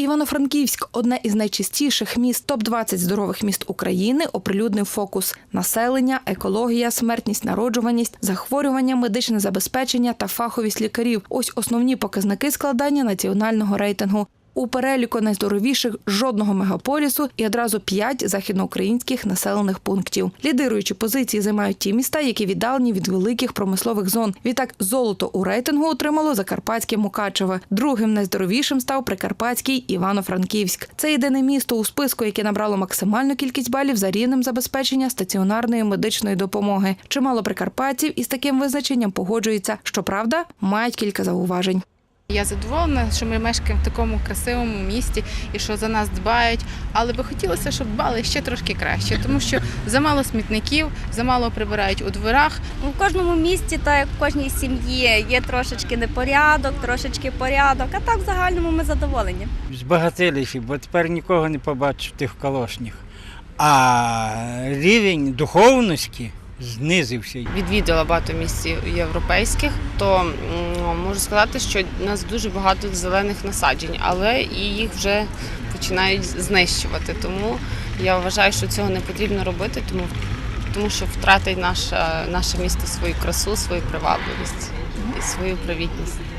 Івано-Франківськ одне із найчистіших міст топ 20 здорових міст України. Оприлюднив фокус населення, екологія, смертність, народжуваність, захворювання, медичне забезпечення та фаховість лікарів. Ось основні показники складання національного рейтингу. У переліку найздоровіших жодного мегаполісу і одразу п'ять західноукраїнських населених пунктів. Лідируючі позиції займають ті міста, які віддалені від великих промислових зон. Відтак золото у рейтингу отримало Закарпатське Мукачеве. Другим найздоровішим став Прикарпатський Івано-Франківськ. Це єдине місто у списку, яке набрало максимальну кількість балів за рівнем забезпечення стаціонарної медичної допомоги. Чимало прикарпатців із таким визначенням погоджуються. Щоправда, мають кілька зауважень. Я задоволена, що ми мешкаємо в такому красивому місті і що за нас дбають. Але би хотілося, щоб дбали ще трошки краще, тому що замало смітників, замало прибирають у дворах. У кожному місті, так як в кожній сім'ї, є трошечки непорядок, трошечки порядок, а так в загальному ми задоволені. збагатилися, бо тепер нікого не побачиш в тих калошнях. А рівень духовності знизився. відвідала багато місць європейських, то можу сказати, що у нас дуже багато зелених насаджень, але і їх вже починають знищувати. Тому я вважаю, що цього не потрібно робити, тому, тому що втратить наше, наше місто свою красу, свою привабливість і свою привітність.